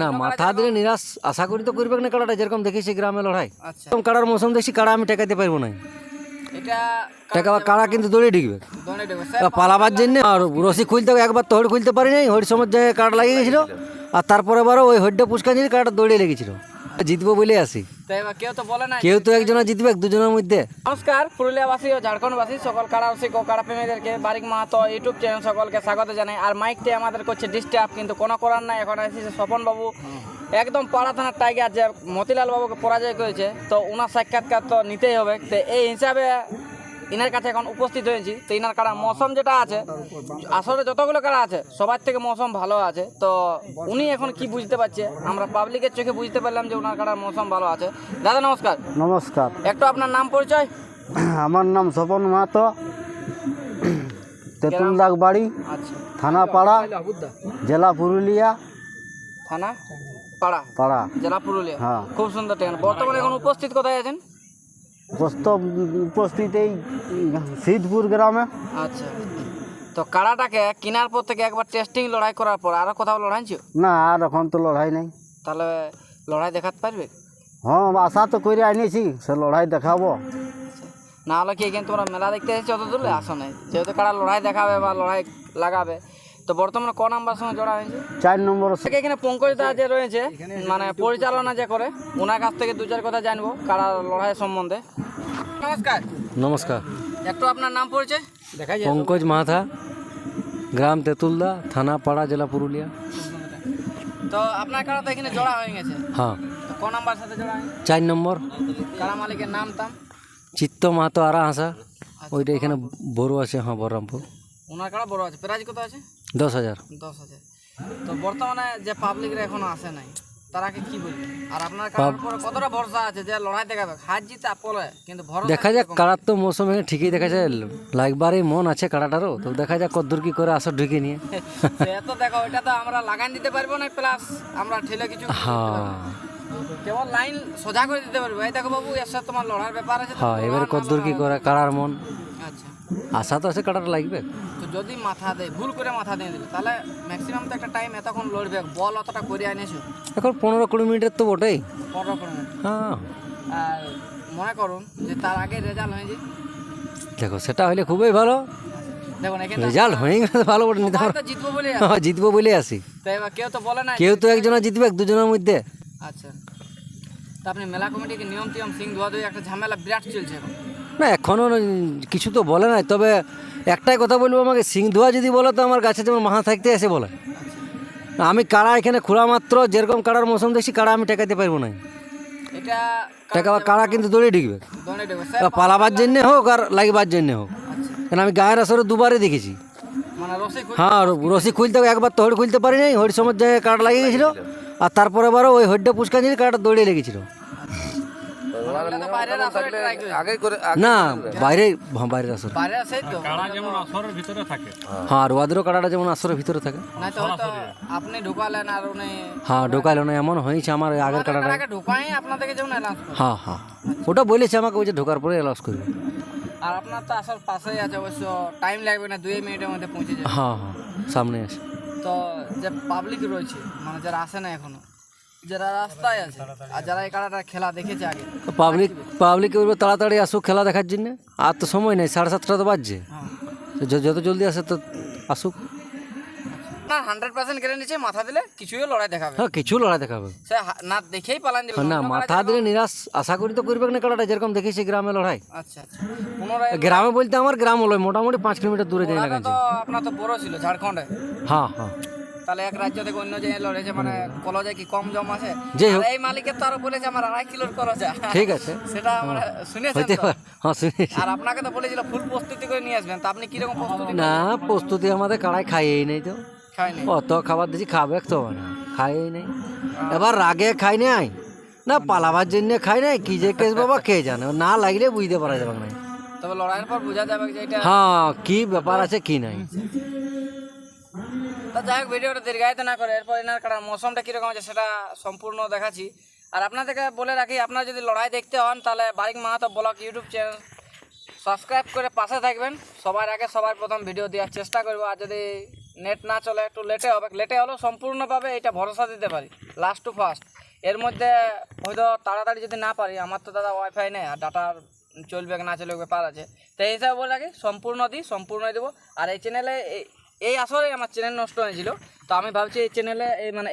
না মাথা দিলে নিরাশ আশা করি তো করবে না কাড়াটা যেরকম দেখেছি গ্রামে লড়াই। একদম এরকম কাড়ার মৌসুম দেখছি কাড়া আমি টেকাতে পারব না। টাকা কাড়া কিন্তু দৌড়ে ঢুকবে। পালাবার জন্য আর রশি খুলতে একবার তো হড় খুলতে পারি নাই হড় সময় যে কাড়া লাগিয়ে গেছিল আর তারপরে আবারও ওই হড়টা পুষ্কাঞ্জলি কাড়াটা দৌড়ে লেগেছিল। জিতবো বলে আসি তাই এবার কেউ তো বলে না কেউ তো একজনা জিতবে দুজনের মধ্যে। নমস্কার পুরুলিয়াবাসী ও ঝাড়খণ্ডবাসী সকল কারাবাসী ও কাড়া প্রেমীদেরকে বারিক মাহাতো ইউটিউব চ্যানেল সকলকে স্বাগত জানাই। আর মাইকটি আমাদের করছে ডিস্টার্ব কিন্তু কোনো করার নাই এখন এসেছে স্বপন বাবু একদম পাড়া থানার টাইগার যে মতিলাল বাবুকে পরাজয় করেছে তো ওনার সাক্ষাৎকার তো নিতেই হবে। তো এই হিসাবে ইনার কাছে এখন উপস্থিত হয়েছি। তো ইনার কারা মৌসুম যেটা আছে আসলে যতগুলো কারা আছে সবার থেকে মৌসুম ভালো আছে। তো উনি এখন কি বুঝতে পারছে আমরা পাবলিকের চোখে বুঝতে পারলাম যে ওনার কাড়ার মৌসুম ভালো আছে। দাদা নমস্কার। নমস্কার। একটু আপনার নাম পরিচয়? আমার নাম স্বপন মাহাতো। তেঁতুলদাগ বাড়ি আচ্ছা। থানা পাড়া জেলা পুরুলিয়া। থানা পাড়া? পাড়া। জেলা পুরুলিয়া। হ্যাঁ। খুব সুন্দর ঠিকানা। বর্তমানে এখন উপস্থিত কোথায় আছেন? পোস্ত উপস্থিত এই সিদ্ধপুর গ্রামে। আচ্ছা। তো কাড়াটাকে কেনার পর থেকে একবার টেস্টিং লড়াই করার পর আরও কোথাও লড়াইছো? না আর এখন তো লড়াই নেই। তাহলে লড়াই দেখাতে পারবে? হ্যাঁ আশা তো করে আনিছি সে লড়াই দেখাবো। না হলে কি এখানে তোমরা মেলা দেখতে এসেছ অত দূরে? আসো নাই। যেহেতু কারা লড়াই দেখাবে বা লড়াই লাগাবে তো বর্তমানে ক নাম্বার সঙ্গে জড়া হয়েছে? চার নম্বর থেকে এখানে পঙ্কজ দা যে রয়েছে মানে পরিচালনা যে করে ওনার কাছ থেকে দু চার কথা জানব কারা লড়াই সম্বন্ধে। নমস্কার। নমস্কার। একটু আপনার নাম পরিচয়? দেখা যায়। পঙ্কজ মাথা গ্রাম তেঁতুলদা থানা পাড়া জেলা পুরুলিয়া। তো আপনার কারা তো এখানে জড়া হয়ে গেছে? হ্যাঁ। ক নাম্বার সাথে জোড়া চার নম্বর। কারা মালিকের নাম তাম? চিত্ত মাহাতো আরা হাসা। ওইটা এখানে বড় আছে হ্যাঁ বহরমপুর ওনার কারা বড় আছে? প্রাইজ কত আছে? দশ হাজার। দশ হাজার। তো বর্তমানে যে পাবলিকরা এখনও আসে নাই তারাকে কি বলবে? আর আপনার কারার কতটা ভরসা আছে যে লড়াই দেখাবে? হার জিত পরে কিন্তু ভরসা দেখা যাক কাড়ার তো মৌসুম এখানে ঠিকই দেখা যায়। লাগবারই মন আছে কাড়াটারও তো দেখা যাক কদ্দূর কি করে আসর ঢুকে নিয়ে। সে তো দেখো ওইটা তো আমরা লাগান দিতে পারব না প্লাস আমরা ঠেলে কিছু হ্যাঁ। কেবল লাইন সোজা করে দিতে পারব। এই দেখো বাবু এর সাথে তোমার লড়ার ব্যাপার আছে হ্যাঁ এবার কদ্দূর কি করে কাড়ার মন। আচ্ছা। আশা তো আছে কাড়াটা লাগবে। যদি মাথা দেয় ভুল করে মাথা দিয়ে দিলে তাহলে ম্যাক্সিমাম তো একটা টাইম এতক্ষণ লড়বে বল অতটা করে আনিয়েছো। এখন পনেরো কুড়ি মিনিটের তো বটেই। পনেরো করে মিনিট। হ্যাঁ। আর মনে করুন যে তার আগে রেজাল্ট হয়েছে দেখো সেটা হলে খুবই ভালো। দেখুন এখানে রেজাল্ট হয়ে গেলে ভালো বটে নিতে পারো জিতবো বলে হ্যাঁ জিতবো বলে আসি। তাই কেউ তো বলে না কেউ তো একজনা জিতবে দুজনের মধ্যে। আচ্ছা। তা আপনি মেলা কমিটিকে নিয়ম টিয়ম সিং ধোয়া ধুয়ে একটা ঝামেলা বিরাট চলছে এখন। না এখনও কিছু তো বলে নাই তবে একটাই কথা বলব আমাকে সিং ধোয়া যদি বলো তো আমার গাছে যেমন মাথা থাকতে এসে বলে। আমি কাড়া এখানে খোলা মাত্র যেরকম কাড়ার মৌসুম দেখছি কাড়া আমি টেকাতে পারব না। টাকা কাড়া কিন্তু দৌড়ে ঢুকবে। পালাবার জন্যে হোক আর লাগবার জন্যে হোক। কেন আমি গায়ের আসরে দুবারে দেখেছি। মানে হ্যাঁ র- রশি খুলতে একবার তো হড় খুলতে পারি নাই হড় সময় জায়গায় কাড়া লাগিয়ে গেছিল আর তারপরে বারও ওই হড়টা পুষ্কান ছিল কাড়াটা দৌড়ে লেগেছিল। না বাইরে হ্যাঁ বাইরের আসরে। বাইরে আছে হ্যাঁ। আর ওয়াদেরও কাড়াটা যেমন আসরের ভিতরে থাকে। না তো হয়তো আপনি ঢুকালেন আর উনি হ্যাঁ ঢোকাইলো না এমন হয়েছে আমার আগের কাড়াটা ঢুকাই আপনাদেরকে যেমন হ্যাঁ হ্যাঁ। ওটা বলেছে আমাকে ওই যে ঢোকার পরে লস করবে। আর আপনার তো আসল পাশেই আছে অবশ্য টাইম লাগবে না দুই মিনিটের মধ্যে পৌঁছে যাবে। হ্যাঁ হ্যাঁ সামনে আছে তো যে পাবলিক রয়েছে মানে যারা আসে না এখনও যারা রাস্তায় আছে আর যারা এই কাড়াটা খেলা দেখেছে আগে। পাবলিক পাবলিক বলবে তাড়াতাড়ি আসুক খেলা দেখার জন্য। আর তো সময় নেই সাড়ে সাতটা তো বাজছে। হ্যাঁ। যত জলদি আসে তো আসুক। না হান্ড্রেড পার্সেন্ট গ্যারেন্টি মাথা দিলে কিছুই লড়াই দেখাবে হ্যাঁ কিছু লড়াই দেখাবে। সে না দেখেই পালান দিবে না মাথা দিলে নিরাশ আশা করি তো করবে না যেরকম দেখেছি গ্রামে লড়াই। আচ্ছা আচ্ছা। পুনরায় গ্রামে বলতে আমার গ্রাম হলো মোটামুটি পাঁচ কিলোমিটার দূরে যাই লাগাচ্ছে আপনার তো বড় ছিল ঝাড়খণ্ডে। হ্যাঁ হ্যাঁ। তাহলে এক রাজ্য থেকে অন্য জায়গায় লড়েছে মানে কলজে কি কম জম আছে। এই মালিকের তো আরও বলেছে আমার আড়াই কিলোর কলজ ঠিক আছে। সেটা আমরা শুনেছেন তো? পারে। হ্যাঁ শুনেছি। আর আপনাকে তো বলেছিল ফুল প্রস্তুতি করে নিয়ে আসবেন তা আপনি কীরকম প্রস্তুতি না প্রস্তুতি আমাদের কাড়াই খাইয়েই নেই তো। অত খাবার দিছি খাবে তো না খাইয়েই নেই। এবার রাগে খাই নাই না পালাবার জন্য খাই নাই কি যে কেস বাবা কে জানে? না লাগলে বুঝতে পারা যাবে না। তবে লড়াইয়ের পর বোঝা যাবে যে এটা হ্যাঁ কি ব্যাপার আছে কি নাই। যাই হোক ভিডিওটা দীর্ঘায়িত না করে, এরপর এনার কাটার মৌসুমটা কীরকম আছে সেটা সম্পূর্ণ দেখাচ্ছি। আর আপনাদেরকে বলে রাখি, আপনারা যদি লড়াই দেখতে হন, তাহলে Barik Mahato vlog YouTube channel subscribe করে পাশে থাকবেন। সবার আগে সবার প্রথম ভিডিও দেওয়ার চেষ্টা করব, আর যদি নেট না চলে, একটু লেটে হবে। লেটে হলেও সম্পূর্ণভাবে এটা ভরসা দিতে পারি লাস্ট টু ফার্স্ট এর মধ্যে হয়তো তাড়াতাড়ি যদি না পারি, আমার তো দাদা ওয়াইফাই নেই, আর ডাটার চলবে না চলবে, ব্যাপার আছে। তো এই হিসাবে বলে রাখি, সম্পূর্ণ দিই সম্পূর্ণ দেবো। আর এই চ্যানেলে এই আসলে আমার চ্যানেল নষ্ট হয়েছিল। তো আমি ভাবছি এই চ্যানেলে এই মানে